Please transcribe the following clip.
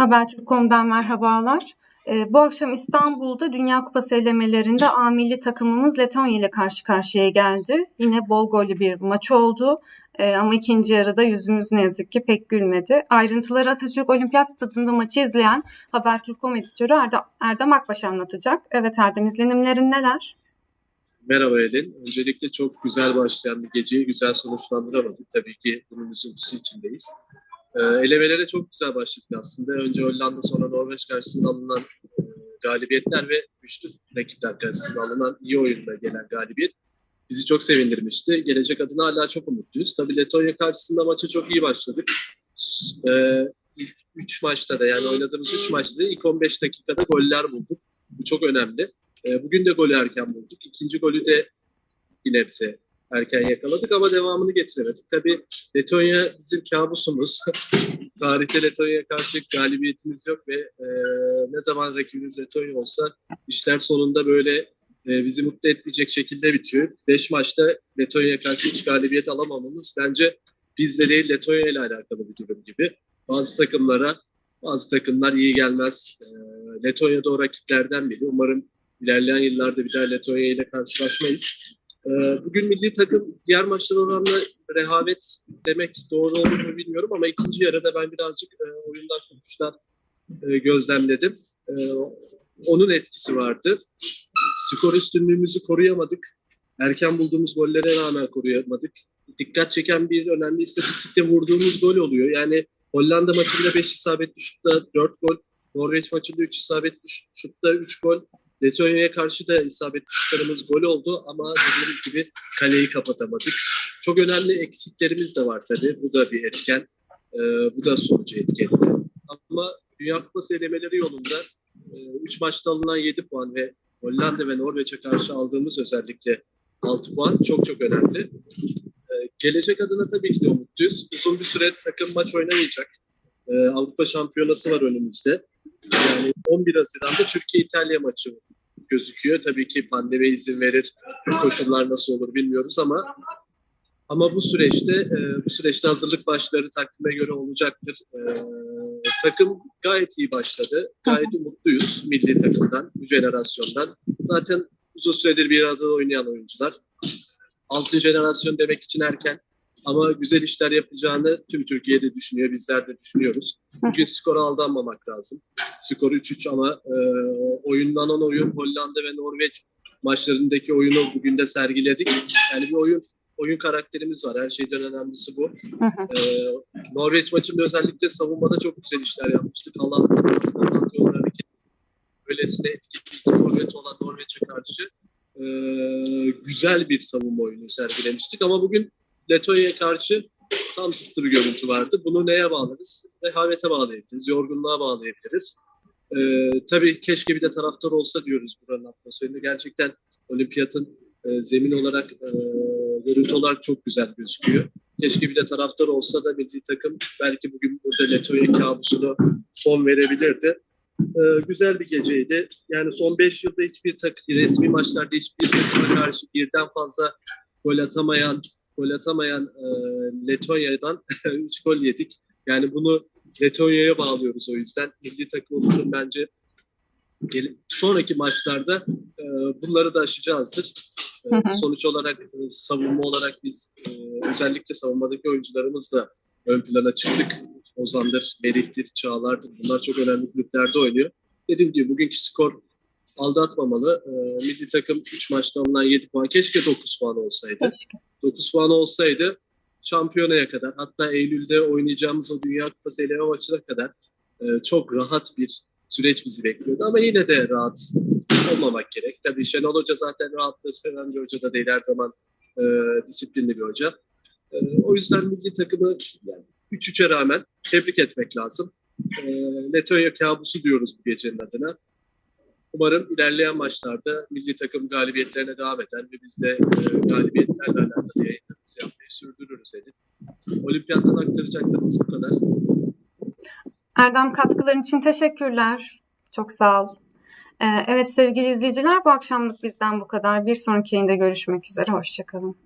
Habertürk.com'dan merhabalar. Ee, bu akşam İstanbul'da Dünya Kupası elemelerinde A milli takımımız Letonya ile karşı karşıya geldi. Yine bol gollü bir maç oldu. Ee, ama ikinci yarıda yüzümüz ne yazık ki pek gülmedi. Ayrıntıları Atatürk Olimpiyat Stadında maçı izleyen Habertürk.com editörü Erdem, Erdem Akbaş anlatacak. Evet Erdem izlenimlerin neler? Merhaba Elin. Öncelikle çok güzel başlayan bir geceyi güzel sonuçlandıramadık. Tabii ki bunun üzüntüsü içindeyiz. E, elemelere çok güzel başladık aslında. Önce Hollanda sonra Norveç karşısında alınan e, galibiyetler ve güçlü rakipler karşısında alınan iyi oyunla gelen galibiyet bizi çok sevindirmişti. Gelecek adına hala çok umutluyuz. Tabii Letonya karşısında maça çok iyi başladık. E, ilk 3 maçta da yani oynadığımız 3 maçta da ilk 15 dakikada goller bulduk. Bu çok önemli. E, bugün de golü erken bulduk. İkinci golü de bir nebze erken yakaladık ama devamını getiremedik. Tabii Letonya bizim kabusumuz. Tarihte Letonya'ya karşı galibiyetimiz yok ve e, ne zaman rakibimiz Letonya olsa işler sonunda böyle e, bizi mutlu etmeyecek şekilde bitiyor. Beş maçta Letonya'ya karşı hiç galibiyet alamamamız bence bizle değil Letonya ile alakalı bir durum gibi. Bazı takımlara bazı takımlar iyi gelmez. E, Letonya da o rakiplerden biri. Umarım ilerleyen yıllarda bir daha Letonya ile karşılaşmayız. Ee, bugün milli takım diğer maçlar oranla rehavet demek doğru olur mu bilmiyorum ama ikinci yarıda ben birazcık e, oyundan kurtuştan e, gözlemledim. E, onun etkisi vardı. Skor üstünlüğümüzü koruyamadık. Erken bulduğumuz gollere rağmen koruyamadık. Dikkat çeken bir önemli istatistikte vurduğumuz gol oluyor. Yani Hollanda maçında 5 isabetli şutta 4 gol, Norveç maçında 3 isabetli şutta 3 gol, Letonya'ya karşı da isabetli gol oldu ama dediğimiz gibi kaleyi kapatamadık. Çok önemli eksiklerimiz de var tabii. Bu da bir etken. Ee, bu da sonucu etki. Ama Dünya Kupası elemeleri yolunda 3 e, maçta alınan 7 puan ve Hollanda ve Norveç'e karşı aldığımız özellikle 6 puan çok çok önemli. Ee, gelecek adına tabii ki de umutluyuz. Uzun bir süre takım maç oynamayacak. Ee, Avrupa Şampiyonası var önümüzde. Yani 11 Haziran'da Türkiye-İtalya maçı gözüküyor. Tabii ki pandemi izin verir. Koşullar nasıl olur bilmiyoruz ama ama bu süreçte e, bu süreçte hazırlık başları takvime göre olacaktır. E, takım gayet iyi başladı. Gayet umutluyuz milli takımdan, bu jenerasyondan. Zaten uzun süredir bir arada oynayan oyuncular. Altın jenerasyon demek için erken. Ama güzel işler yapacağını tüm Türkiye'de düşünüyor, bizler de düşünüyoruz. Bugün skora aldanmamak lazım. Skor 3-3 ama e, oyunlanan oyun Hollanda ve Norveç maçlarındaki oyunu bugün de sergiledik. Yani bir oyun oyun karakterimiz var. Her şeyden önemlisi bu. ee, Norveç maçında özellikle savunmada çok güzel işler yapmıştık. Haaland'ın Haaland yol hareket böylesine etkili forvet olan Norveç'e karşı e, güzel bir savunma oyunu sergilemiştik. Ama bugün Leto'ya karşı tam zıttı bir görüntü vardı. Bunu neye bağlarız? Rehavete bağlayabiliriz, yorgunluğa bağlayabiliriz. Ee, tabii keşke bir de taraftar olsa diyoruz buranın atmosferinde. Gerçekten olimpiyatın e, zemin olarak, e, görüntü olarak çok güzel gözüküyor. Keşke bir de taraftar olsa da milli takım belki bugün burada Leto'ya kabusunu son verebilirdi. Ee, güzel bir geceydi. Yani son 5 yılda hiçbir takım, resmi maçlarda hiçbir takıma karşı birden fazla gol atamayan gol atamayan e, Letonya'dan 3 gol yedik. Yani bunu Letonya'ya bağlıyoruz o yüzden. Milli takımımızın bence sonraki maçlarda e, bunları da aşacağızdır. E, sonuç olarak e, savunma olarak biz e, özellikle savunmadaki oyuncularımız da ön plana çıktık. Ozan'dır, Merih'tir, Çağlar'dır. Bunlar çok önemli kulüplerde oynuyor. Dediğim gibi bugünkü skor aldatmamalı. E, milli takım 3 maçta alınan 7 puan. Keşke 9 puan olsaydı. Keşke. 9 puan olsaydı şampiyonaya kadar hatta Eylül'de oynayacağımız o Dünya Kupası eleme maçına kadar e, çok rahat bir süreç bizi bekliyordu. Ama yine de rahat olmamak gerek. Tabii Şenol Hoca zaten rahatlığı seven bir hoca da değil her zaman e, disiplinli bir hoca. E, o yüzden milli takımı yani 3-3'e rağmen tebrik etmek lazım. E, Letonya kabusu diyoruz bu gecenin adına. Umarım ilerleyen maçlarda milli takım galibiyetlerine devam eder ve biz de e, galibiyetlerle alakalı yayınlarımızı yapmayı sürdürürüz Edip. Olimpiyattan aktaracaklarımız bu kadar. Erdem katkıların için teşekkürler. Çok sağ ol. Ee, evet sevgili izleyiciler bu akşamlık bizden bu kadar. Bir sonraki yayında görüşmek üzere. Hoşçakalın.